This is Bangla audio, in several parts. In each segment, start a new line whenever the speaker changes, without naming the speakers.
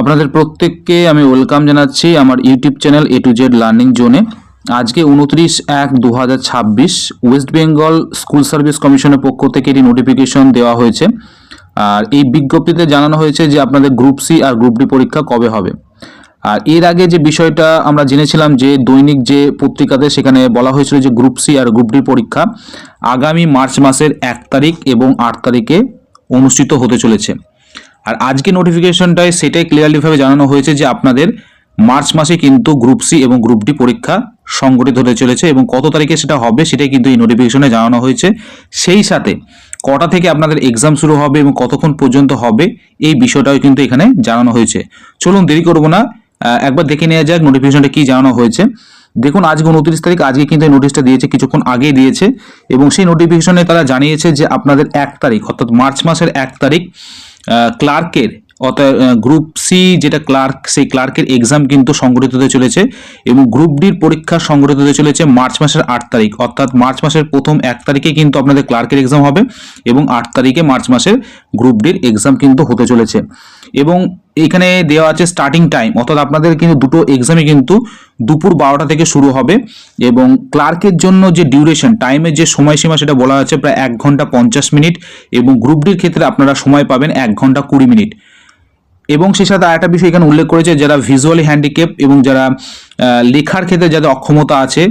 আপনাদের প্রত্যেককে আমি ওয়েলকাম জানাচ্ছি আমার YouTube channel A to Z learning জোনে আজকে উনত্রিশ এক দু হাজার ছাব্বিশ ওয়েস্ট বেঙ্গল স্কুল সার্ভিস কমিশনের পক্ষ থেকে এটি নোটিফিকেশন দেওয়া হয়েছে। আর এই বিজ্ঞপ্তিতে জানানো হয়েছে যে আপনাদের গ্রুপ সি আর গ্রুপ ডি পরীক্ষা কবে হবে। আর এর আগে যে বিষয়টা আমরা জেনেছিলাম যে দৈনিক যে পত্রিকাতে সেখানে বলা হয়েছিল যে গ্রুপ সি আর গ্রুপ ডি পরীক্ষা আগামী মার্চ মাসের এক তারিখ এবং আট তারিখে অনুষ্ঠিত হতে চলেছে। আর আজকে নোটিফিকেশনটায় সেটাই ক্লিয়ারলিভাবে জানানো হয়েছে যে আপনাদের মার্চ মাসে কিন্তু গ্রুপ সি এবং গ্রুপ ডি পরীক্ষা সংগঠিত হতে চলেছে এবং কত তারিখে সেটা হবে সেটাই কিন্তু এই নোটিফিকেশনে জানানো হয়েছে। সেই সাথে কটা থেকে আপনাদের এক্সাম শুরু হবে এবং কতক্ষণ পর্যন্ত হবে এই বিষয়টাও কিন্তু এখানে জানানো হয়েছে। চলুন দেরি করব না একবার দেখে নেওয়া যাক নোটিফিকেশনটা কি জানানো হয়েছে। দেখুন, আজকে উনত্রিশ তারিখ, আজকে কিন্তু এই নোটিশটা দিয়েছে, কিছুক্ষণ আগে দিয়েছে এবং সেই নোটিফিকেশনে তারা জানিয়েছে যে আপনাদের এক তারিখ, অর্থাৎ মার্চ মাসের এক তারিখ ক্লার্কের অর্থাৎ গ্রুপ সি যেটা ক্লার্ক সেই ক্লার্কের এক্সাম কিন্তু সংগঠিত হতে চলেছে এবং গ্রুপ ডির পরীক্ষা সংগঠিত হতে চলেছে মার্চ মাসের আট তারিখ। অর্থাৎ মার্চ মাসের প্রথম এক তারিখে কিন্তু আপনাদের ক্লার্কের এক্সাম হবে এবং আট তারিখে মার্চ মাসের গ্রুপ ডির এক্সাম কিন্তু হতে চলেছে। এবং এখানে দেওয়া আছে স্টার্টিং টাইম অর্থাৎ আপনাদের কিন্তু দুটো এক্সামে কিন্তু দুপুর বারোটা থেকে শুরু হবে এবং ক্লার্কের জন্য যে ডিউরেশন টাইমের যে সময়সীমা সেটা বলা আছে প্রায় এক ঘণ্টা পঞ্চাশ মিনিট এবং গ্রুপ ডির ক্ষেত্রে আপনারা সময় পাবেন এক ঘণ্টা কুড়ি মিনিট। এবং সেই সাথে আরেকটা বিষয় এখানে উল্লেখ করেছে, যারা ভিজুয়ালি হ্যান্ডিক্যাপ এবং যারা লেখার ক্ষেত্রে যাদের অক্ষমতা আছে,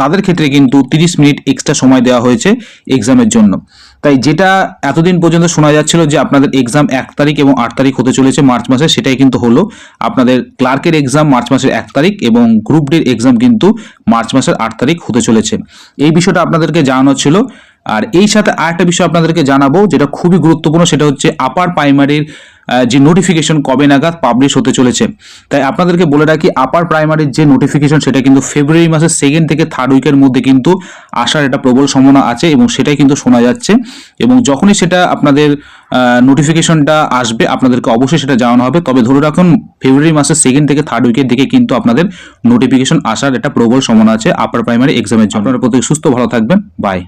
তাদের ক্ষেত্রে কিন্তু তিরিশ মিনিট এক্সট্রা সময় দেওয়া হয়েছে এক্সামের জন্য। তাই যেটা এতদিন পর্যন্ত শোনা যাচ্ছিল যে আপনাদের এক্সাম এক তারিখ এবং আট তারিখ হতে চলেছে মার্চ মাসে, সেটাই কিন্তু হলো আপনাদের ক্লার্কের এক্সাম মার্চ মাসের এক তারিখ এবং গ্রুপ ডির এক্সাম কিন্তু মার্চ মাসের আট তারিখ হতে চলেছে। এই বিষয়টা আপনাদেরকে জানানো ছিল। আর এই সাথে আরেকটা বিষয় আপনাদেরকে জানাব, যেটা খুবই গুরুত্বপূর্ণ, সেটা হচ্ছে আপার প্রাইমারির যে নোটিফিকেশন কবে নাগাদ পাবলিশ হতে চলেছে। তাই আপনাদেরকে বলে রাখি আপার প্রাইমারির যে নোটিফিকেশন সেটা কিন্তু ফেব্রুয়ারি মাসের সেকেন্ড থেকে থার্ড উইকের মধ্যে কিন্তু আসার একটা প্রবল সম্ভাবনা আছে এবং সেটাই কিন্তু শোনা যাচ্ছে। এবং যখনই সেটা আপনাদের নোটিফিকেশনটা আসবে, আপনাদেরকে অবশ্যই সেটা জানানো হবে। তবে ধরে রাখুন ফেব্রুয়ারি মাসের সেকেন্ড থেকে থার্ড উইকের দিকে কিন্তু আপনাদের নোটিফিকেশন আসার একটা প্রবল সম্ভাবনা আছে আপার প্রাইমারি এক্সামের জন্য। প্রত্যেকে সুস্থ, ভালো থাকবেন। বাই